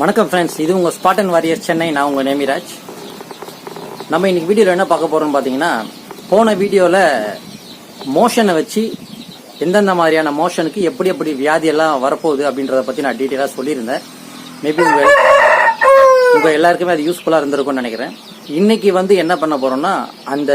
வணக்கம் ஃப்ரெண்ட்ஸ் இது உங்கள் ஸ்பாட் அண்ட் வாரியர் சென்னை நான் உங்கள் நேமிராஜ் நம்ம இன்னைக்கு வீடியோவில் என்ன பார்க்க போகிறோம்னு பார்த்தீங்கன்னா போன வீடியோவில் மோஷனை வச்சு எந்தெந்த மாதிரியான மோஷனுக்கு எப்படி எப்படி வியாதியெல்லாம் வரப்போகுது அப்படின்றத பற்றி நான் டீட்டெயிலாக சொல்லியிருந்தேன். மேபி உங்கள் உங்கள் எல்லாருக்குமே அது யூஸ்ஃபுல்லாக இருந்திருக்கும்னு நினைக்கிறேன். இன்னைக்கு வந்து என்ன பண்ண போகிறோம்னா அந்த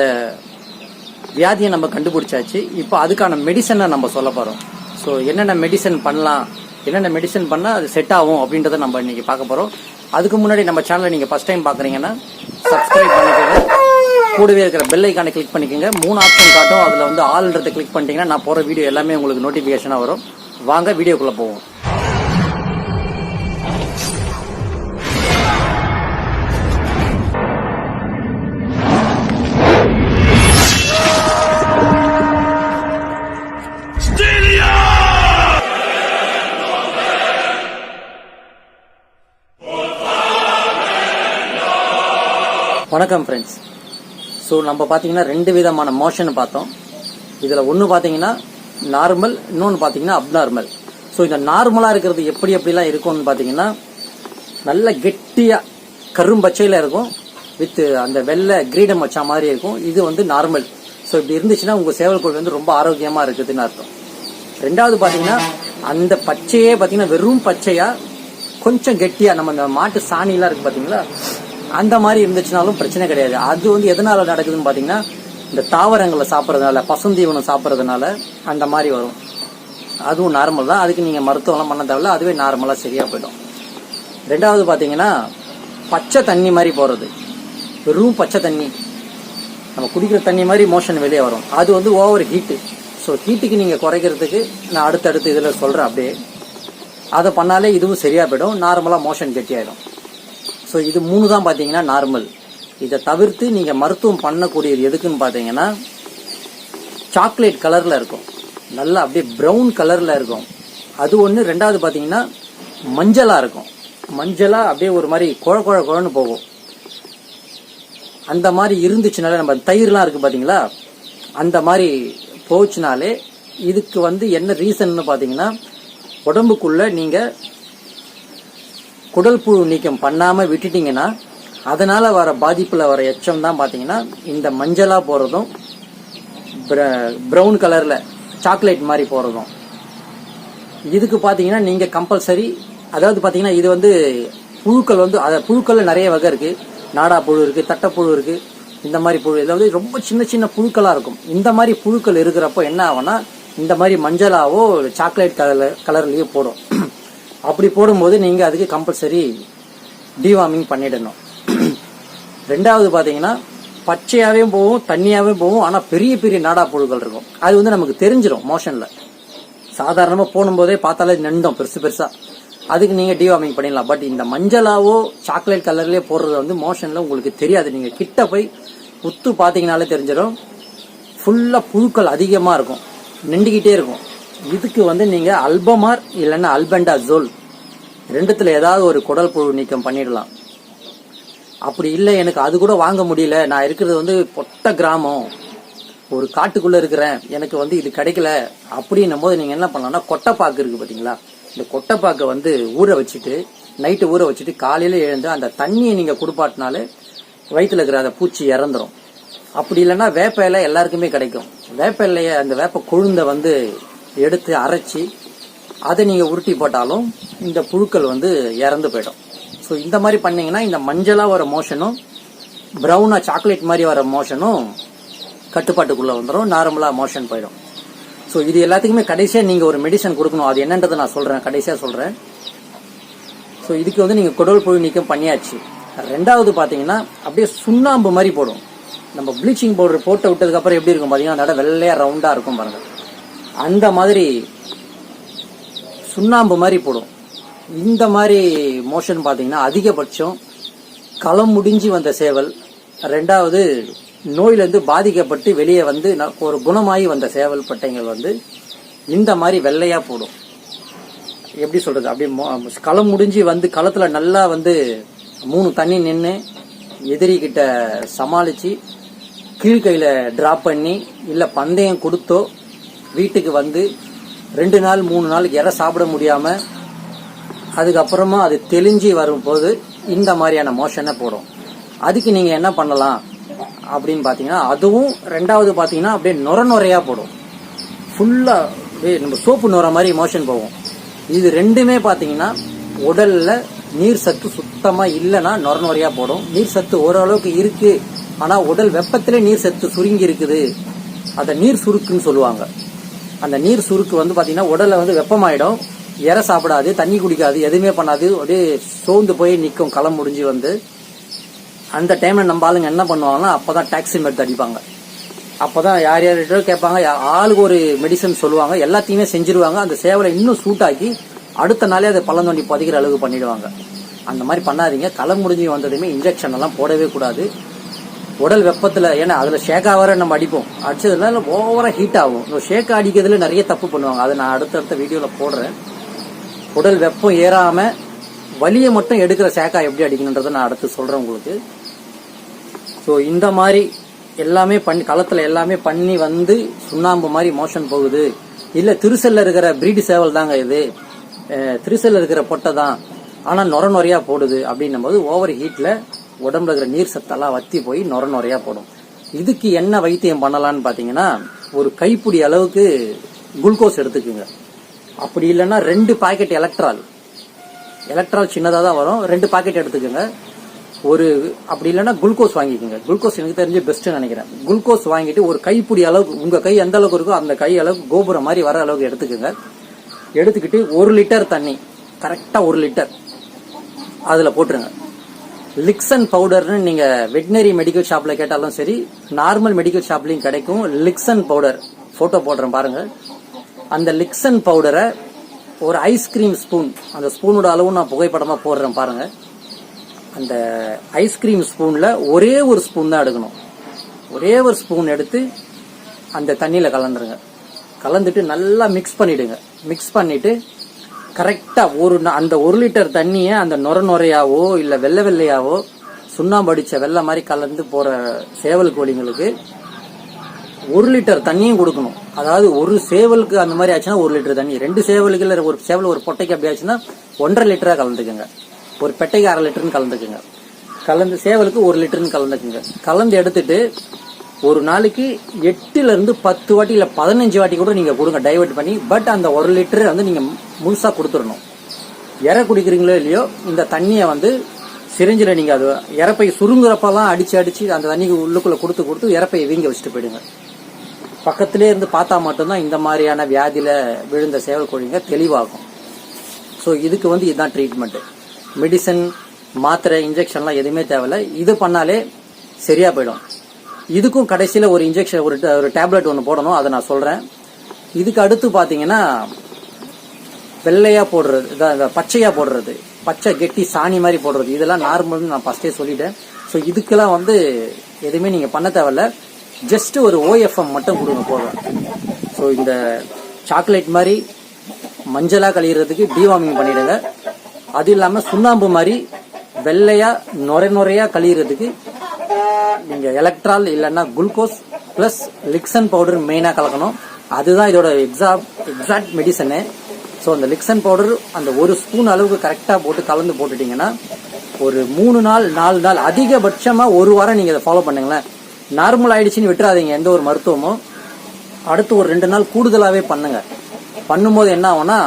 வியாதியை நம்ம கண்டுபிடிச்சாச்சு. இப்போ அதுக்கான மெடிசனை நம்ம சொல்ல போகிறோம் ஸோ என்னென்ன மெடிசன் பண்ணலாம்? என்னென்ன மெடிசன் பண்ணால் அது செட் ஆகும் அப்படின்றத நம்ம இன்னைக்கு பார்க்க போகிறோம் அதுக்கு முன்னாடி நம்ம சேனலை நீங்கள் ஃபஸ்ட் டைம் பார்க்குறீங்கன்னா சப்ஸ்கிரைப் பண்ணிக்கோங்க. கூடவே இருக்கிற பெல் ஐக்கானை கிளிக் பண்ணிக்கோங்க. மூணு ஆப்ஷன் காட்டும். அதில் வந்து ஆல்ன்றதை கிளிக் பண்ணிட்டீங்கன்னா நான் போகிற வீடியோ எல்லாமே உங்களுக்கு நோட்டிஃபிகேஷனாக வரும். வாங்க வீடியோக்குள்ளே போவோம். வணக்கம் ஃப்ரெண்ட்ஸ் ஸோ நம்ம பார்த்தீங்கன்னா ரெண்டு விதமான மோஷன் பார்த்தோம். இதில் ஒன்று பார்த்தீங்கன்னா நார்மல் இன்னொன்று பார்த்தீங்கன்னா அப்நார்மல் ஸோ இந்த நார்மலாக இருக்கிறது எப்படி எப்படிலாம் இருக்கும்னு பார்த்தீங்கன்னா நல்ல கெட்டியாக கரும்பச்சையில் இருக்கும். வித் அந்த வெள்ளை கிரீடம் வச்ச மாதிரி இருக்கும். இது வந்து நார்மல் ஸோ இப்படி இருந்துச்சுன்னா உங்கள் சேவல் கோழி வந்து ரொம்ப ஆரோக்கியமாக இருக்குதுன்னு அர்த்தம். ரெண்டாவது பார்த்தீங்கன்னா அந்த பச்சையே பார்த்தீங்கன்னா வெறும் பச்சையாக கொஞ்சம் கெட்டியாக நம்ம இந்த மாட்டு சாணிலாம் இருக்குது பார்த்தீங்களா அந்த மாதிரி இருந்துச்சுனாலும் பிரச்சனை கிடையாது. அது வந்து எதனால நடக்குதுன்னு பார்த்தீங்கன்னா இந்த தாவரங்களை சாப்பிட்றதுனால பசுந்தீவனம் சாப்பிட்றதுனால அந்த மாதிரி வரும். அதுவும் நார்மல் தான். அதுக்கு நீங்கள் மருத்துவம்லாம் பண்ண தேவையில்ல. அதுவே நார்மலாக சரியாக போயிடும். ரெண்டாவது பார்த்தீங்கன்னா பச்சை தண்ணி மாதிரி போகிறது வெறும் பச்சை தண்ணி. நம்ம குடிக்கிற தண்ணி மாதிரி மோஷன் வெளியே வரும். அது வந்து ஓவர் ஹீட்டு ஸோ ஹீட்டுக்கு நீங்கள் குறைக்கிறதுக்கு நான் அடுத்தடுத்து இதில் சொல்கிறேன் அப்படியே. அதை பண்ணாலே இதுவும் சரியாக போயிடும். நார்மலாக மோஷன் கெட்டியாயிடும். ஸோ இது மூணு தான் பார்த்தீங்கன்னா நார்மல் இதை தவிர்த்து நீங்கள் மருத்துவம் பண்ணக்கூடியது எதுக்குன்னு பார்த்தீங்கன்னா சாக்லேட் கலரில் இருக்கும். நல்லா அப்படியே ப்ரௌன் கலரில் இருக்கும். அது ஒன்று ரெண்டாவது பார்த்தீங்கன்னா மஞ்சளாக இருக்கும். மஞ்சளாக அப்படியே ஒரு மாதிரி குழ குழ குழன்னு போகும். அந்த மாதிரி இருந்துச்சுனாலே நம்ம தயிர்லாம் இருக்குது பார்த்தீங்களா அந்த மாதிரி போச்சுனாலே இதுக்கு வந்து என்ன ரீசன்னு பார்த்தீங்கன்னா உடம்புக்குள்ளே நீங்கள் குடல் புழு நீக்கம் பண்ணாமல் விட்டுட்டிங்கன்னா அதனால் வர பாதிப்பில் வர எச்சம் தான் பார்த்தீங்கன்னா இந்த மஞ்சளாக போகிறதும் ப்ரௌன் கலரில் சாக்லேட் மாதிரி போகிறதும் இதுக்கு பார்த்தீங்கன்னா நீங்கள் கம்பல்சரி அதாவது பார்த்தீங்கன்னா இது வந்து புழுக்கள் வந்து அதை புழுக்களில் நிறைய வகை இருக்குது நாடா புழு இருக்குது தட்டைப்புழு இருக்குது இந்த மாதிரி புழு. அதாவது ரொம்ப சின்ன சின்ன புழுக்களாக இருக்கும். இந்த மாதிரி புழுக்கள் இருக்கிறப்போ என்ன ஆகும்னா இந்த மாதிரி மஞ்சளாவோ சாக்லேட் கலர் கலர்லேயோ போடும். அப்படி போடும்போது நீங்கள் அதுக்கு கம்பல்சரி டிவார்மிங் பண்ணிடணும். ரெண்டாவது பார்த்தீங்கன்னா பச்சையாகவே போகும் தண்ணியாகவே போகும் ஆனால் பெரிய பெரிய நாடா புழுக்கள் இருக்கும். அது வந்து நமக்கு தெரிஞ்சிடும் மோஷனில் சாதாரணமாக போடும்போதே பார்த்தாலே நெண்டோம் பெருசு பெருசாக அதுக்கு நீங்கள் டிவார்மிங் பண்ணிடலாம். பட் இந்த மஞ்சளாவோ சாக்லேட் கலர்லேயே போடுறது வந்து மோஷனில் உங்களுக்கு தெரியாது. நீங்கள் கிட்ட போய் உத்து பார்த்தீங்கனாலே தெரிஞ்சிடும் ஃபுல்லாக புழுக்கள் அதிகமாக இருக்கும். நின்றுக்கிட்டே இருக்கும். இதுக்கு வந்து நீங்கள் அல்பமார் இல்லைன்னா அல்பெண்டா ஜோல் ரெண்டுத்தில் ஏதாவது ஒரு குடல் புழு நீக்கம் பண்ணிடலாம். அப்படி இல்லை எனக்கு அது கூட வாங்க முடியல. நான் இருக்கிறது வந்து பொட்ட கிராமம். ஒரு காட்டுக்குள்ளே இருக்கிறேன். எனக்கு வந்து இது கிடைக்கல. அப்படின்னும் போது நீங்கள் என்ன பண்ணலாம்னா கொட்டைப்பாக்கு இருக்குது பார்த்தீங்களா இந்த கொட்டைப்பாக்கை வந்து ஊற வச்சுட்டு நைட்டு ஊற வச்சுட்டு காலையில் எழுந்து அந்த தண்ணியை நீங்கள் கொடுப்பாட்டினாலே வயிற்றுல இருக்கிற அந்த பூச்சி இறந்துரும். அப்படி இல்லைன்னா வேப்ப இலை எல்லாருக்குமே கிடைக்கும். வேப்ப இலைய அந்த வேப்ப கொழுந்தை வந்து எடுத்து அரைச்சி அதை நீங்கள் உருட்டி போட்டாலும் இந்த புழுக்கள் வந்து இறந்து போயிடும். ஸோ இந்த மாதிரி பண்ணிங்கன்னா இந்த மஞ்சளாக வர மோஷனும் ப்ரௌனாக சாக்லேட் மாதிரி வர மோஷனும் கட்டுப்பாட்டுக்குள்ளே வந்துடும் நார்மலாக மோஷன் போயிடும். ஸோ இது எல்லாத்துக்குமே கடைசியாக நீங்கள் ஒரு மெடிசன் கொடுக்கணும். அது என்னன்றதை நான் சொல்கிறேன் கடைசியாக சொல்கிறேன் ஸோ இதுக்கு வந்து நீங்கள் குடல் புழு நீக்கம் பண்ணியாச்சு. ரெண்டாவது பார்த்தீங்கன்னா அப்படியே சுண்ணாம்பு மாதிரி போடும். நம்ம ப்ளீச்சிங் பவுடர் போட்டு விட்டதுக்கப்புறம் எப்படி இருக்கும்? பார்த்தீங்கன்னா அந்த இடம் வெள்ளையாக ரவுண்டாக இருக்கும் பாருங்கள் அந்த மாதிரி சுண்ணாம்பு மாதிரி போடும். இந்த மாதிரி மோஷன் பார்த்தீங்கன்னா அதிகபட்சம் களம் முடிஞ்சு வந்த சேவல் ரெண்டாவது நோயிலேருந்து பாதிக்கப்பட்டு வெளியே வந்து ந- ஒரு குணமாகி வந்த சேவல் பட்டைகள் வந்து இந்த மாதிரி வெள்ளையாக போடும். எப்படி சொல்கிறது அப்படி மோ- களம் முடிஞ்சு வந்து களத்தில் நல்லா வந்து மூணு தண்ணி நின்று எதிரி சமாளித்து கீழ்கையில் ட்ராப் பண்ணி இல்லை பந்தயம் கொடுத்தோ வீட்டுக்கு வந்து ரெண்டு நாள் மூணு நாள் இற சாப்பிட முடியாமல் அதுக்கப்புறமா அது தெளிஞ்சு வரும்போது இந்த மாதிரியான மோஷனை போடும். அதுக்கு நீங்கள் என்ன பண்ணலாம் அப்படின்னு பார்த்தீங்கன்னா அதுவும் ரெண்டாவது பார்த்தீங்கன்னா அப்படியே நொர நொறையா போடும். ஃபுல்லாக நம்ம சோப்பு நுர மாதிரி மோஷன் போகும். இது ரெண்டுமே பார்த்தீங்கன்னா உடலில் நீர் சத்து சுத்தமாக இல்லைன்னா நொர நொறையா போடும். நீர் சத்து ஓரளவுக்கு இருக்குது ஆனால் உடல் வெப்பத்தில் நீர் சத்து சுருங்கி இருக்குது. அதை நீர் சுருக்குன்னு சொல்லுவாங்க. அந்த நீர் சுருக்கு வந்து பார்த்தீங்கன்னா உடலில் வந்து வெப்பமாயிடும். இற சாப்பிடாது தண்ணி குடிக்காது எதுவுமே பண்ணாது. அப்படியே சோர்ந்து போய் நிற்கும் களம் முடிஞ்சு வந்து. அந்த டைமில் நம்ம ஆளுங்க என்ன பண்ணுவாங்கன்னா அப்பதான் டாக்ஸி எடுத்து அடிப்பாங்க. அப்பதான் யார் யார்கிட்ட கேட்பாங்க. யா- ஆளுக்கு ஒரு மெடிசன் சொல்லுவாங்க. எல்லாத்தையுமே செஞ்சிருவாங்க. அந்த சேவலை இன்னும் சூட்டாக்கி அடுத்த நாளே அதை பள்ளம் தோண்டி பதிக்கிற அளவுக்கு பண்ணிடுவாங்க. அந்த மாதிரி பண்ணாதீங்க. களம் முடிஞ்சு வந்ததுமே இன்ஜெக்ஷன் எல்லாம் போடவே கூடாது. உடல் வெப்பத்தில் ஏன்னா அதில் ஷேக் வர நம்ம அடிப்போம். அடிச்சதுனால ஓவராக ஹீட் ஆகும். இந்த ஷேக் அடிக்கிறதுல நிறைய தப்பு பண்ணுவாங்க. அதை நான் அடுத்தடுத்த வீடியோவில் போடுறேன். உடல் வெப்பம் ஏறாமல் வலியை மட்டும் எடுக்கிற ஷேக்காக எப்படி அடிக்கணுன்றதை நான் அடுத்து சொல்கிறேன் உங்களுக்கு. ஸோ இந்த மாதிரி எல்லாமே பண்ணி களத்தில் எல்லாமே பண்ணி வந்து சுண்ணாம்பு மாதிரி மோஷன் போகுது. இல்லை திருசல்ல இருக்கிற பிரீடு சேவல் தாங்க இது. அஹ், திருசல்ல இருக்கிற பொட்டை தான். ஆனால் நொர நொறையா போடுது அப்படின்னும் போது ஓவர் ஹீட்டில் உடம்புல இருக்கிற நீர் சத்தெல்லாம் வத்தி போய் நொர நுறையா போடும். இதுக்கு என்ன வைத்தியம் பண்ணலான்னு பார்த்தீங்கன்னா ஒரு கைப்பிடி அளவுக்கு குளுக்கோஸ் எடுத்துக்குங்க. அப்படி இல்லைன்னா ரெண்டு பாக்கெட் எலக்ட்ரால். எலக்ட்ரால் சின்னதாக தான் வரும். ரெண்டு பாக்கெட் எடுத்துக்கோங்க. ஒரு அப்படி இல்லைன்னா குளுக்கோஸ் வாங்கிக்கோங்க. குளுக்கோஸ் எனக்கு தெரிஞ்சு பெஸ்ட்டுன்னு நினைக்கிறேன். குளுக்கோஸ் வாங்கிட்டு ஒரு கைப்பிடி அளவுக்கு உங்கள் கை எந்த அளவுக்கு இருக்கோ அந்த கை அளவுக்கு கோபுரம் மாதிரி வர அளவுக்கு எடுத்துக்கோங்க. எடுத்துக்கிட்டு ஒரு லிட்டர் தண்ணி கரெக்டாக ஒரு லிட்டர் அதில் போட்டுருங்க. லிக்சன் பவுடர்னு நீங்க வெட்டினரி மெடிக்கல் ஷாப்ல கேட்டாலும் சரி நார்மல் மெடிக்கல் ஷாப்லயும் கிடைக்கும். லிக்சன் பவுடர் போட்டோ போடுறேன் பாருங்க. அந்த லிக்சன் பவுடரை ஒரு ஐஸ்கிரீம் ஸ்பூன் அந்த ஸ்பூனோட அளவு நான் புகைப்படமா போடுறேன் பாருங்க. அந்த ஐஸ்கிரீம் ஸ்பூன்ல ஒரே ஒரு ஸ்பூன் தான் எடுக்கணும். ஒரே ஒரு ஸ்பூன் எடுத்து அந்த தண்ணியில கலந்துருங்க. கலந்துட்டு நல்லா மிக்ஸ் பண்ணிடுங்க. மிக்ஸ் பண்ணிட்டு கரெக்டாக ஒரு அந்த ஒரு லிட்டர் தண்ணியை அந்த நொர நொறையாவோ இல்லை வெள்ளை வெள்ளையாவோ சுண்ணாம்பு அடிச்ச வெள்ளை மாதிரி கலந்து போகிற சேவல் கோழிங்களுக்கு ஒரு லிட்டர் தண்ணியும் கொடுக்கணும். அதாவது ஒரு சேவலுக்கு அந்த மாதிரி ஆச்சுன்னா ஒரு லிட்டர் தண்ணி. ரெண்டு சேவலுக்கு இல்லை ஒரு சேவல் ஒரு பொட்டைக்கு அப்படி ஆச்சுன்னா ஒன்றரை லிட்டரா கலந்துக்குங்க. ஒரு பெட்டைக்கு அரை லிட்டர்னு கலந்துக்குங்க. கலந்து சேவலுக்கு ஒரு லிட்டர்னு கலந்துக்குங்க. கலந்து எடுத்துட்டு ஒரு நாளைக்கு எட்டுலேருந்து பத்து வாட்டி இல்லை பதினஞ்சு வாட்டி கூட நீங்கள் கொடுங்க டைவெர்ட் பண்ணி பட் அந்த ஒரு லிட்டர் வந்து நீங்கள் முழுசாக கொடுத்துடணும். இற குடிக்கிறீங்களோ இல்லையோ இந்த தண்ணியை வந்து சிரிஞ்சில் நீங்கள் அது இறப்பை சுருங்குறப்பெல்லாம் அடித்து அடித்து அந்த தண்ணிக்கு உள்ளுக்குள்ளே கொடுத்து கொடுத்து இறப்பையை வீங்க வச்சுட்டு போயிடுங்க. பக்கத்திலே இருந்து பார்த்தா மட்டும்தான் இந்த மாதிரியான வியாதியில் விழுந்த சேவல் கோழிங்க தெளிவாகும். ஸோ இதுக்கு வந்து இதுதான் ட்ரீட்மெண்ட்டு மெடிசன் மாத்திரை இன்ஜெக்ஷன்லாம் எதுவுமே தேவையில்ல. இது பண்ணாலே சரியாக போயிடும். இதுக்கும் கடைசியில் ஒரு இன்ஜெக்ஷன் ஒரு ஒரு டேப்லெட் ஒன்று போடணும் அதை நான் சொல்கிறேன் இதுக்கு அடுத்து பார்த்தீங்கன்னா வெள்ளையாக போடுறது இதான் பச்சையாக போடுறது பச்சை கெட்டி சாணி மாதிரி போடுறது இதெல்லாம் நார்மல்னு நான் ஃபஸ்ட்டே சொல்லிட்டேன். ஸோ இதுக்கெல்லாம் வந்து எதுவுமே நீங்கள் பண்ண தேவையில்ல. ஜஸ்ட் ஒரு ஓஎஃப்எம் மட்டும் கொடுங்க போதும். ஸோ இந்த சாக்லேட் மாதிரி மஞ்சளாக கழிகிறதுக்கு டிவார்மிங் பண்ணிடுங்க. அது இல்லாமல் சுண்ணாம்பு மாதிரி வெள்ளையாக நுரை நுரையாக கழிகிறதுக்கு நீங்கள் எலக்ட்ரால் இல்லைன்னா குளுக்கோஸ் ப்ளஸ் லிக்சன் பவுடர் மெயினாக கலக்கணும். அதுதான் இதோட எக்ஸா எக்ஸாக்ட் மெடிசனு ஸோ அந்த லிக்சன் பவுடர் அந்த ஒரு ஸ்பூன் அளவுக்கு கரெக்டாக போட்டு கலந்து போட்டுட்டீங்கன்னா ஒரு மூணு நாள் நாலு நாள் அதிகபட்சமாக ஒரு வாரம் நீங்கள் இதை ஃபாலோ பண்ணுங்களேன். நார்மல் ஆயிடுச்சுன்னு விட்டுறாதீங்க எந்த ஒரு மருத்துவமும் அடுத்து ஒரு ரெண்டு நாள் கூடுதலாகவே பண்ணுங்க. பண்ணும்போது என்ன ஆகும்னா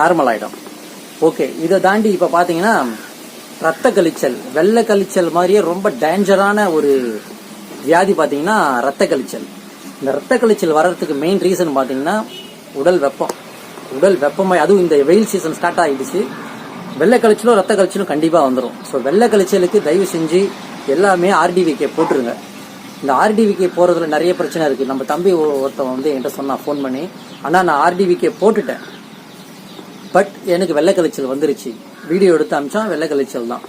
நார்மல் ஆகிடும் ஓகே இதை தாண்டி இப்போ பார்த்தீங்கன்னா ரத்த கழிச்சல் வெள்ளை கழிச்சல் மாதிரியே ரொம்ப டேஞ்சரான ஒரு வியாதி பார்த்தீங்கன்னா ரத்த கழிச்சல். இந்த ரத்த கழிச்சல் வர்றதுக்கு மெயின் ரீசன் பார்த்தீங்கன்னா உடல் வெப்பம். உடல் வெப்பமாய் அதுவும் இந்த வெயில் சீசன் ஸ்டார்ட் ஆகிடுச்சு வெள்ளை கழிச்சலும் ரத்த கழிச்சலும் கண்டிப்பாக வந்துடும் ஸோ வெள்ளை கழிச்சலுக்கு தயவு செஞ்சு எல்லாமே ஆர்டிவிகே போட்டுருங்க. இந்த ஆர்டிவிகே போகிறதுல நிறைய பிரச்சனை இருக்குது நம்ம தம்பி ஒ- ஒருத்தன் வந்து என்கிட்ட சொன்னான் ஃபோன் பண்ணி. ஆனால் நான் ஆர்டிவிகே போட்டுட்டேன். பட் எனக்கு வெள்ளை கழிச்சல் வந்துருச்சு. வீடியோ எடுத்து அமிச்சான் வெள்ளை கழிச்சல் தான்.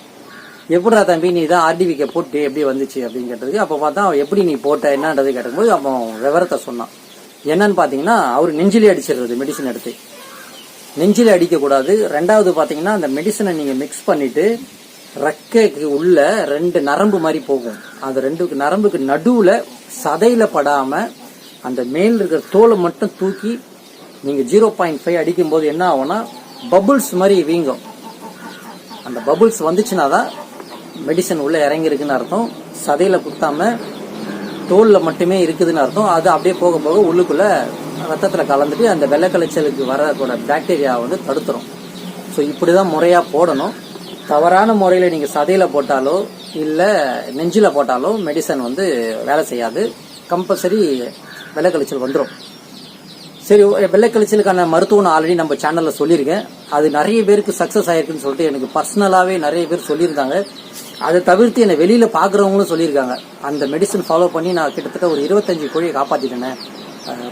எப்படா தம்பி நீ தான் ஆர்டிபிகே போட்டு எப்படி வந்துச்சு அப்படின்னு கேட்டதுக்கு அப்போ பார்த்தா அவன் எப்படி நீ போட்ட என்னன்றது கேட்டபோது அப்போ விவரத்தை சொன்னான். என்னன்னு பார்த்தீங்கன்னா அவர் நெஞ்சிலே அடிச்சிடுறது மெடிசன் எடுத்து. நெஞ்சில் அடிக்கக்கூடாது. ரெண்டாவது பார்த்தீங்கன்னா அந்த மெடிசனை நீங்கள் மிக்ஸ் பண்ணிட்டு ரக்கைக்கு உள்ள ரெண்டு நரம்பு மாதிரி போகும். அந்த ரெண்டு நரம்புக்கு நடுவில் சதையில் படாமல் அந்த மேல் இருக்கிற தோலை மட்டும் தூக்கி நீங்கள் ஜீரோ பாயிண்ட் ஃபைவ் அடிக்கும்போது என்ன ஆகும்னா பபுள்ஸ் மாதிரி வீங்கும். அந்த பபுள்ஸ் வந்துச்சுன்னா தான் மெடிசன் உள்ளே இறங்கியிருக்குன்னு அர்த்தம். சதையில் குத்தாம தோலில் மட்டுமே இருக்குதுன்னு அர்த்தம். அது அப்படியே போக போக உள்ளுக்குள்ளே ரத்தத்தில் கலந்துட்டு அந்த வெள்ளக்கலைச்சலுக்கு வரக்கூட பாக்டீரியா வந்து தடுத்துரும். ஸோ இப்படி தான் முறையாக போடணும். தவறான முறையில் நீங்கள் சதையில் போட்டாலோ இல்லை நெஞ்சில் போட்டாலோ மெடிசன் வந்து வேலை செய்யாது. கம்பல்சரி வெள்ளக்கலைச்சல் வந்துடும் சரி வெள்ளைக்கழிச்சலுக்கான மருத்துவம் நான் ஆல்ரெடி நம்ம சேனல்ல சொல்லியிருக்கேன். அது நிறைய பேருக்கு சக்சஸ் ஆயிருக்குன்னு சொல்லிட்டு எனக்கு பர்சனலாவே நிறைய பேர் சொல்லியிருந்தாங்க. அதை தவிர்த்து என்னை வெளியில பாக்குறவங்களும் சொல்லியிருக்காங்க. அந்த மெடிசன் ஃபாலோ பண்ணி நான் கிட்டத்தட்ட ஒரு இருபத்தஞ்சு கோழியை காப்பாத்திட்டேன்.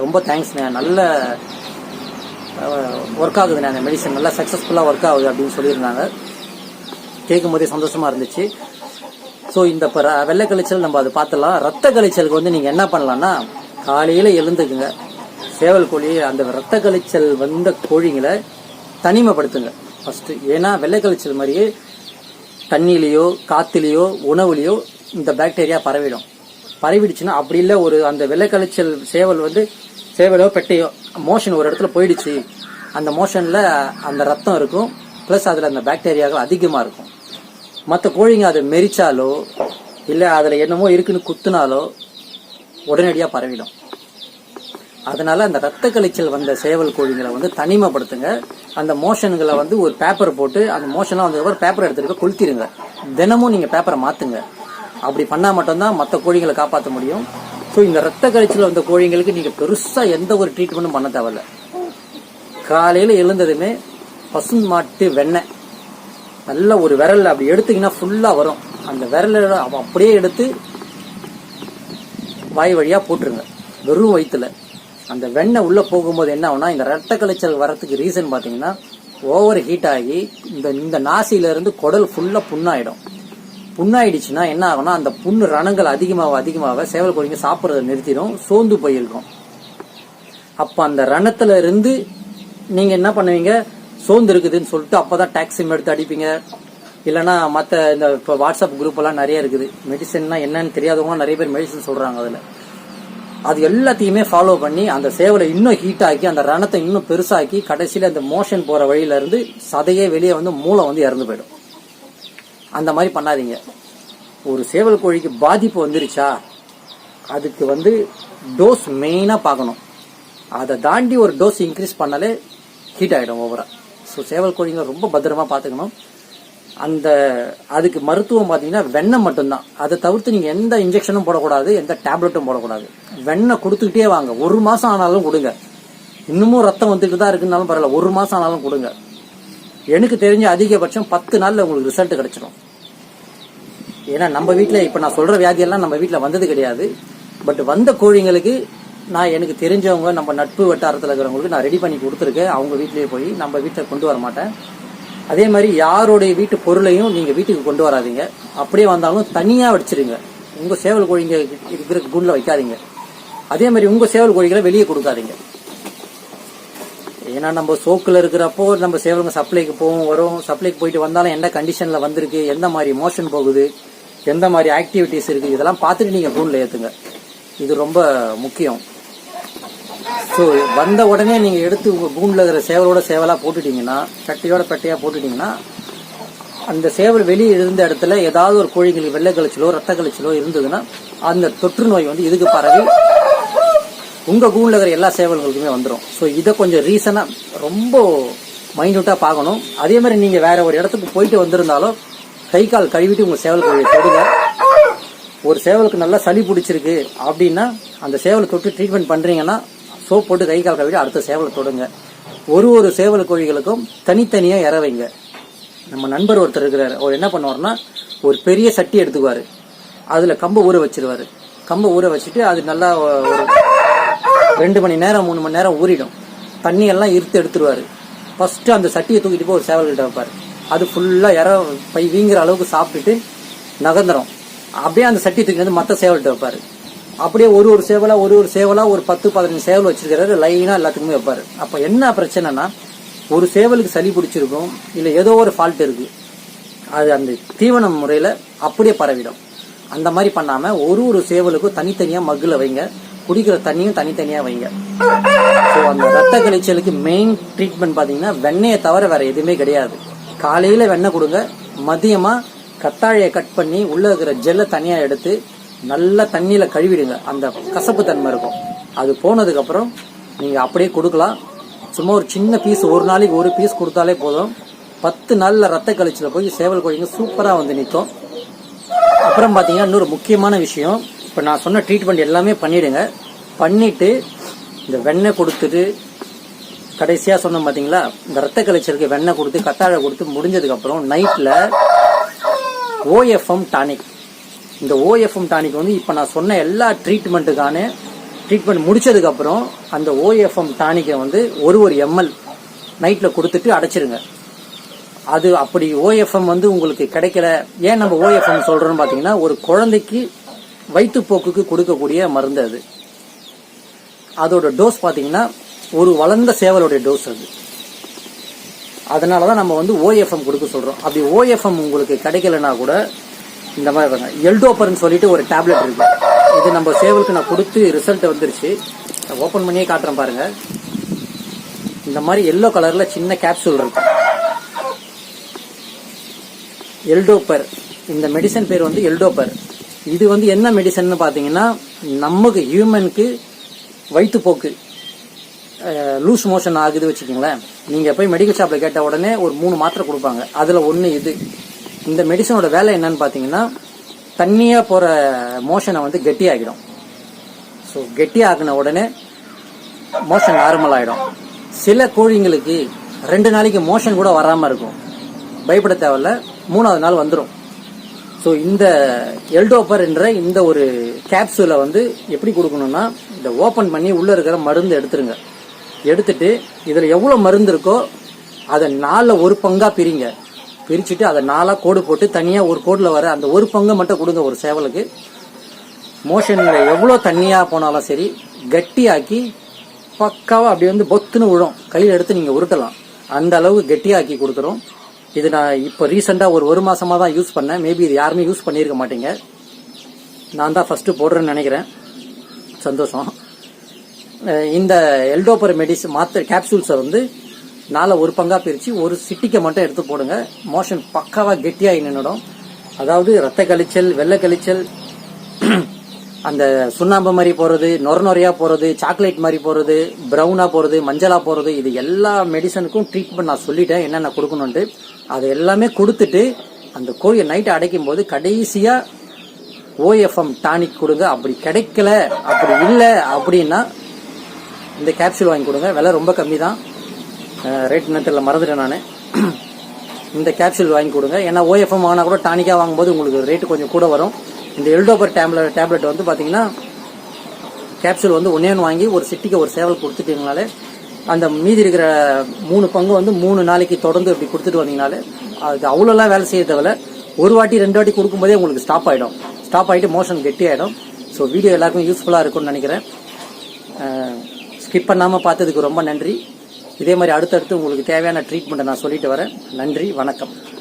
ரொம்ப தேங்க்ஸ்ண்ணே நல்ல ஒர்க் ஆகுதுண்ணே அந்த மெடிசன் நல்லா சக்ஸஸ்ஃபுல்லாக ஒர்க் ஆகுது அப்படின்னு சொல்லியிருந்தாங்க. கேட்கும் போதே சந்தோஷமா இருந்துச்சு. ஸோ இந்த இப்போ வெள்ளை கழிச்சல் நம்ம அதை பார்த்துடலாம். ரத்த கழிச்சலுக்கு வந்து நீங்கள் என்ன பண்ணலாம்னா காலையில் எழுந்துக்குங்க. சேவல் கோழி அந்த ரத்த கழிச்சல் வந்த கோழிங்களை தனிமைப்படுத்துங்க. ஃபஸ்ட்டு ஏன்னா வெள்ளை கழிச்சல் மாதிரியே தண்ணியிலையோ காத்துலேயோ உணவுலேயோ இந்த பாக்டீரியா பரவிடும். பரவிடுச்சுன்னா அப்படி இல்லை ஒரு அந்த வெள்ளை கழிச்சல் சேவல் வந்து சேவலோ பெட்டையோ மோஷன் ஒரு இடத்துல போயிடுச்சு. அந்த மோஷனில் அந்த ரத்தம் இருக்கும். ப்ளஸ் அதில் அந்த பாக்டீரியாக்கள் அதிகமாக இருக்கும். மற்ற கோழிங்க அதை மெரிச்சாலோ இல்லை அதில் என்னமோ இருக்குன்னு குத்துனாலோ உடனடியாக பரவிடும். அதனால அந்த ரத்த கழிச்சல் வந்த சேவல் கோழிங்களை வந்து தனிமைப்படுத்துங்க. அந்த மோஷன்களை வந்து ஒரு பேப்பர் போட்டு அந்த மோஷன்லாம் வந்ததுக்கப்புறம் பேப்பர் எடுத்துகிட்டு கொளுத்திடுங்க தினமும் நீங்கள் பேப்பரை மாற்றுங்க அப்படி பண்ணால் மட்டும்தான் மற்ற கோழிகளை காப்பாற்ற முடியும். ஸோ இந்த ரத்த கழிச்சல் வந்த கோழிங்களுக்கு நீங்கள் பெருசாக எந்த ஒரு ட்ரீட்மெண்ட்டும் பண்ண தேவையில்ல. காலையில் எழுந்ததுமே பசு மாட்டு வெண்ணெய். நல்ல ஒரு விரலில் அப்படி எடுத்தீங்கன்னா ஃபுல்லாக வரும். அந்த விரலில் அப்படியே எடுத்து வாய் வழியாக போட்டுருங்க. வெறும் வயிற்றுல அந்த வெண்ணெய் உள்ளே போகும்போது என்ன ஆகுனா இந்த ரத்த கலைச்சல் வரத்துக்கு ரீசன் பார்த்தீங்கன்னா ஓவர் ஹீட் ஆகி இந்த இந்த நாசியில இருந்து குடல் ஃபுல்லாக புண்ணாயிடும். புண்ணாயிடுச்சுன்னா என்ன ஆகும்னா அந்த புண்ணு ரணங்கள் அதிகமாக அதிகமாக சேவல் கொடிங்க சாப்பிட்றத நிறுத்திடும் சோர்ந்து போயிருக்கும். அப்போ அந்த ரணத்துல இருந்து நீங்க என்ன பண்ணுவீங்க? சோர்ந்து இருக்குதுன்னு சொல்லிட்டு அப்பதான் டாக்ஸிம் எடுத்து அடிப்பீங்க. இல்லைன்னா மற்ற இந்த இப்போ வாட்ஸ்அப் குரூப் எல்லாம் நிறைய இருக்குது. மெடிசன்னா என்னன்னு தெரியாதவங்க நிறைய பேர் மெடிசன் சொல்றாங்க அதில். அது எல்லாத்தையுமே ஃபாலோ பண்ணி அந்த சேவலை இன்னும் ஹீட் ஆக்கி அந்த ரணத்தை இன்னும் பெருசாக்கி கடைசியில் அந்த மோஷன் போகிற வழியில இருந்து சதையே வெளியே வந்து மூளை வந்து இறந்து போயிடும். அந்த மாதிரி பண்ணாதீங்க. ஒரு சேவல் கோழிக்கு பாதிப்பு வந்துருச்சா அதுக்கு வந்து டோஸ் மெயினாக பார்க்கணும். அதை தாண்டி ஒரு டோஸ் இன்க்ரீஸ் பண்ணாலே ஹீட் ஆகிடும் ஓவராக ஸோ சேவல் கோழிங்களை ரொம்ப பத்திரமா பார்த்துக்கணும். அந்த அதுக்கு மருத்துவம் பார்த்தீங்கன்னா வெண்ணெய் மட்டும்தான். அதை தவிர்த்து நீங்கள் எந்த இன்ஜெக்ஷனும் போடக்கூடாது எந்த டேப்லெட்டும் போடக்கூடாது. வெண்ணெய் கொடுத்துக்கிட்டே வாங்க. ஒரு மாதம் ஆனாலும் கொடுங்க. இன்னமும் ரத்தம் வந்துட்டு தான் இருக்குன்னாலும் பரவாயில்ல. ஒரு மாதம் ஆனாலும் கொடுங்க. எனக்கு தெரிஞ்ச அதிகபட்சம் பத்து நாளில் உங்களுக்கு ரிசல்ட் கிடச்சிடும் ஏன்னா நம்ம வீட்டில் இப்போ நான் சொல்கிற வியாதியெல்லாம் நம்ம வீட்டில் வந்தது கிடையாது. பட் வந்த கோழிங்களுக்கு நான் எனக்கு தெரிஞ்சவங்க நம்ம நட்பு வட்டாரத்தில் இருக்கிறவங்களுக்கு நான் ரெடி பண்ணி கொடுத்துருக்கேன். அவங்க வீட்டிலேயே போய் நம்ம வீட்டில் கொண்டு வர மாட்டேன் அதே மாதிரி யாருடைய வீட்டு பொருளையும் நீங்கள் வீட்டுக்கு கொண்டு வராதீங்க. அப்படியே வந்தாலும் தனியாக வச்சிருங்க. உங்கள் சேவல் கோழிங்க இருக்கிற குண்டில் வைக்காதீங்க. அதே மாதிரி உங்கள் சேவல் கோழிகளை வெளியே கொடுக்காதீங்க. ஏன்னா நம்ம சோக்கில் இருக்கிறப்போ நம்ம சேவலுங்க சப்ளைக்கு போவோம் வரும். சப்ளைக்கு போயிட்டு வந்தாலும் எந்த கண்டிஷனில் வந்திருக்கு எந்த மாதிரி மோஷன் போகுது எந்த மாதிரி ஆக்டிவிட்டிஸ் இருக்குது இதெல்லாம் பார்த்துட்டு நீங்கள் கூண்டில் ஏற்றுங்க இது ரொம்ப முக்கியம். ஸோ வந்த உடனே நீங்கள் எடுத்து உங்கள் கூண்டில் இருக்கிற சேவலோட சேவலாக போட்டுட்டீங்கன்னா பெட்டையோட பெட்டையாக போட்டுட்டிங்கன்னா அந்த சேவல் வெளியே இருந்த இடத்துல ஏதாவது ஒரு கோழிங்களுக்கு வெள்ளை கழிச்சலோ ரத்த கழிச்சலோ இருந்ததுன்னா அந்த தொற்று நோய் வந்து இதுக்கு பரவி உங்கள் கூண்டில் இருக்கிற எல்லா சேவல்களுக்குமே வந்துடும் ஸோ இதை கொஞ்சம் ரீசனாக ரொம்ப மைன்யூட்டாக பார்க்கணும். அதே மாதிரி நீங்கள் வேற ஒரு இடத்துக்கு போயிட்டு வந்திருந்தாலும் கை கால் கழுவிட்டு உங்கள் சேவல் கோழியை தொடுங்க. ஒரு சேவலுக்கு நல்லா சளி பிடிச்சிருக்கு அப்படின்னா அந்த சேவலை தொட்டு ட்ரீட்மெண்ட் பண்ணுறீங்கன்னா சோப் போட்டு கை கால் கழுவிட்டு அடுத்த சேவலை தொடுங்க. ஒரு ஒரு சேவல் கோழிகளுக்கும் தனித்தனியாக இற வைங்க. நம்ம நண்பர் ஒருத்தர் இருக்கிறார். அவர் என்ன பண்ணுவார்னா ஒரு பெரிய சட்டி எடுத்துக்குவார். அதில் கம்பை ஊற வச்சிருவார். கம்பை ஊற வச்சுட்டு அது நல்லா ஒரு ரெண்டு மணி நேரம் மூணு மணி நேரம் ஊறிடும். தண்ணியெல்லாம் இருத்து எடுத்துருவார். ஃபஸ்ட்டு அந்த சட்டியை தூக்கிட்டு போய் ஒரு சேவல்கிட்ட வைப்பார். அது ஃபுல்லாக இற பை வீங்குற அளவுக்கு சாப்பிட்டுட்டு நகர்ந்துடும் அப்படியே அந்த சட்டி தூக்கி வந்து மற்ற சேவல்கிட்ட வைப்பார். அப்படியே ஒரு ஒரு சேவலாக ஒரு ஒரு சேவலாக ஒரு பத்து பதினஞ்சு சேவல் வச்சிருக்கிறாரு. லைனாக எல்லாத்துக்குமே வைப்பார். அப்போ என்ன பிரச்சனைனா ஒரு சேவலுக்கு சளி பிடிச்சிருக்கும் இல்லை ஏதோ ஒரு ஃபால்ட் இருக்குது அது அந்த தீவன முறையில் அப்படியே பரவிடும். அந்த மாதிரி பண்ணாமல் ஒரு ஒரு சேவலுக்கும் தனித்தனியாக மக்கில் வைங்க. குடிக்கிற தண்ணியும் தனித்தனியாக வைங்க. ஸோ அந்த ரத்த கழிச்சலுக்கு மெயின் ட்ரீட்மெண்ட் பார்த்தீங்கன்னா வெண்ணெயை தவிர வேறு எதுவுமே கிடையாது. காலையில் வெண்ணெய் கொடுங்க மதியமாக கத்தாழையை கட் பண்ணி உள்ளே இருக்கிற ஜெல்லை தனியாக எடுத்து நல்லா தண்ணியில் கழுவிடுங்க. அந்த கசப்பு தன்மை இருக்கும். அது போனதுக்கப்புறம் நீங்கள் அப்படியே கொடுக்கலாம். சும்மா ஒரு சின்ன பீஸ் ஒரு நாளைக்கு ஒரு பீஸ் கொடுத்தாலே போதும். பத்து நாளில் ரத்த கழிச்சில் போய் சேவல் கோழிங்க சூப்பராக வந்து நிற்கும். அப்புறம் பார்த்தீங்கன்னா இன்னொரு முக்கியமான விஷயம். இப்போ நான் சொன்ன ட்ரீட்மெண்ட் எல்லாமே பண்ணிவிடுங்க பண்ணிவிட்டு இந்த வெண்ணெய் கொடுத்துட்டு கடைசியாக சொன்னோம் பார்த்தீங்களா இந்த ரத்த கழிச்சலுக்கு வெண்ணெய் கொடுத்து கத்தாழை கொடுத்து முடிஞ்சதுக்கப்புறம் நைட்டில் ஓஎஃப்எம் டானிக் இந்த ஓஎஃப்எம் டானிக் வந்து இப்போ நான் சொன்ன எல்லா ட்ரீட்மெண்ட்டுக்கான ட்ரீட்மெண்ட் முடிச்சதுக்கப்புறம் அந்த ஓஎஃப்எம் டானிக்கை வந்து ஒரு ஒரு எம்எல் நைட்டில் கொடுத்துட்டு அடைச்சிருங்க. அது அப்படி ஓஎஃப்எம் வந்து உங்களுக்கு கிடைக்கல. ஏன் நம்ம ஓஎஃப்எம் சொல்கிறோன்னு பார்த்தீங்கன்னா ஒரு குழந்தைக்கு வயிற்றுப்போக்குக்கு கொடுக்கக்கூடிய மருந்து அது. அதோட டோஸ் பார்த்தீங்கன்னா ஒரு வளர்ந்த சேவலுடைய டோஸ் அது. அதனால தான் நம்ம வந்து ஓஎஃப்எம் கொடுக்க சொல்கிறோம் அப்படி ஓஎஃப்எம் உங்களுக்கு கிடைக்கலனா கூட இந்த மாதிரி பாருங்க எல்டோப்பர்னு சொல்லிட்டு ஒரு டேப்லெட் இருக்கு. இது நம்ம சேவலுக்கு நான் கொடுத்து ரிசல்ட் வந்துருச்சு. ஓப்பன் பண்ணியே காட்டுறேன் பாருங்க. இந்த மாதிரி எல்லோ கலர்ல சின்ன கேப்சூல் இருக்கு. எல்டோப்பர் இந்த மெடிசன் பேர் வந்து எல்டோப்பர் இது வந்து என்ன மெடிசன் பார்த்தீங்கன்னா நமக்கு ஹியூமனுக்கு வயிற்றுப்போக்கு லூஸ் மோஷன் ஆகுது வச்சுக்கோங்களேன். நீங்கள் போய் மெடிக்கல் ஷாப்பில் கேட்ட உடனே ஒரு மூணு மாத்திரை கொடுப்பாங்க. அதில் ஒன்று இது. இந்த மெடிசனோட வேலை என்னன்னு பார்த்தீங்கன்னா தண்ணியாக போகிற மோஷனை வந்து கெட்டியாகிடும். ஸோ கெட்டியாகின உடனே மோஷன் நார்மல் ஆகிடும் சில கோழிங்களுக்கு ரெண்டு நாளைக்கு மோஷன் கூட வராமல் இருக்கும். பயப்பட தேவையில்ல. மூணாவது நாள் வந்துடும் ஸோ இந்த எல்டோப்பர் என்ற இந்த ஒரு கேப்சூலை வந்து எப்படி கொடுக்கணும்னா இந்த ஓப்பன் பண்ணி உள்ளே இருக்கிற மருந்து எடுத்துருங்க. எடுத்துட்டு இதில் எவ்வளோ மருந்து இருக்கோ அதை நாலில் ஒரு பங்காக பிரிங்க. பிரிச்சுட்டு அதை நாலாக கோடு போட்டு தனியாக ஒரு கோடில் வர அந்த ஒரு பங்கை மட்டும் கொடுங்க ஒரு சேவலுக்கு. மோஷனில் எவ்வளோ தண்ணியாக போனாலும் சரி கட்டியாக்கி பக்காவாக அப்படி வந்து பொத்துன்னு விழும் கையில் எடுத்து நீங்கள் உருட்டலாம். அந்த அளவு கெட்டியாக்கி கொடுத்துரும். இது நான் இப்போ ரீசெண்டாக ஒரு ஒரு மாதமாக தான் யூஸ் பண்ணேன். மேபி இது யாருமே யூஸ் பண்ணியிருக்க மாட்டீங்க. நான் தான் ஃபஸ்ட்டு போடுறேன்னு நினைக்கிறேன். சந்தோஷம். இந்த எல்டோப்பர் மெடிசன் மாத்திரை கேப்சூல்ஸை வந்து நாலில் ஒரு பங்காக பிரித்து ஒரு சிட்டிக்கை மட்டும் எடுத்து போடுங்க. மோஷன் பக்காவாக கெட்டியாகி நின்றுடும் அதாவது ரத்த கழிச்சல் வெள்ளை கழிச்சல் அந்த சுண்ணாம்பு மாதிரி போகிறது நொர நொறையாக போகிறது சாக்லேட் மாதிரி போகிறது ப்ரௌனாக போகிறது மஞ்சளாக போகிறது இது எல்லா மெடிசனுக்கும் ட்ரீட்மெண்ட் நான் சொல்லிட்டேன் என்னென்ன கொடுக்கணுன்ட்டு அதை எல்லாமே கொடுத்துட்டு அந்த கோழியை நைட்டு அடைக்கும் போது கடைசியாக ஓஎஃப்எம் டானிக் கொடுங்க. அப்படி கிடைக்கல அப்படி இல்லை அப்படின்னா இந்த கேப்சூல் வாங்கி கொடுங்க. விலை ரொம்ப கம்மி தான் ரேட் நேரத்தில் மறந்துட்டேன் நான். இந்த கேப்சூல் வாங்கி கொடுங்க. ஏன்னா ஓஎஃப்எம் வாங்கினா கூட டானிக்காக வாங்கும்போது உங்களுக்கு ரேட்டு கொஞ்சம் கூட வரும். இந்த எல்டோபர் டேப்லெட் டேப்லெட் வந்து பார்த்தீங்கன்னா கேப்சூல் வந்து ஒன்னே வாங்கி ஒரு சிட்டிக்கு ஒரு சேவல் கொடுத்துட்டீங்கனாலே அந்த மீதி இருக்கிற மூணு பங்கு வந்து மூணு நாளைக்கு தொடர்ந்து இப்படி கொடுத்துட்டு வந்தீங்கனாலே அது அவ்வளோலாம் வேலை செய்ய தேவையில்ல. ஒரு வாட்டி ரெண்டு வாட்டி கொடுக்கும்போதே உங்களுக்கு ஸ்டாப் ஆகிடும் ஸ்டாப் ஆகிட்டு மோஷன் கெட்டி ஆகிடும் ஸோ வீடியோ எல்லாருக்கும் யூஸ்ஃபுல்லாக இருக்கும்னு நினைக்கிறேன். ஸ்கிப் பண்ணாமல் பார்த்ததுக்கு ரொம்ப நன்றி. இதே மாதிரி அடுத்தடுத்து உங்களுக்கு தேவையான ட்ரீட்மெண்ட்டை நான் சொல்லிட்டு வரேன். நன்றி வணக்கம்.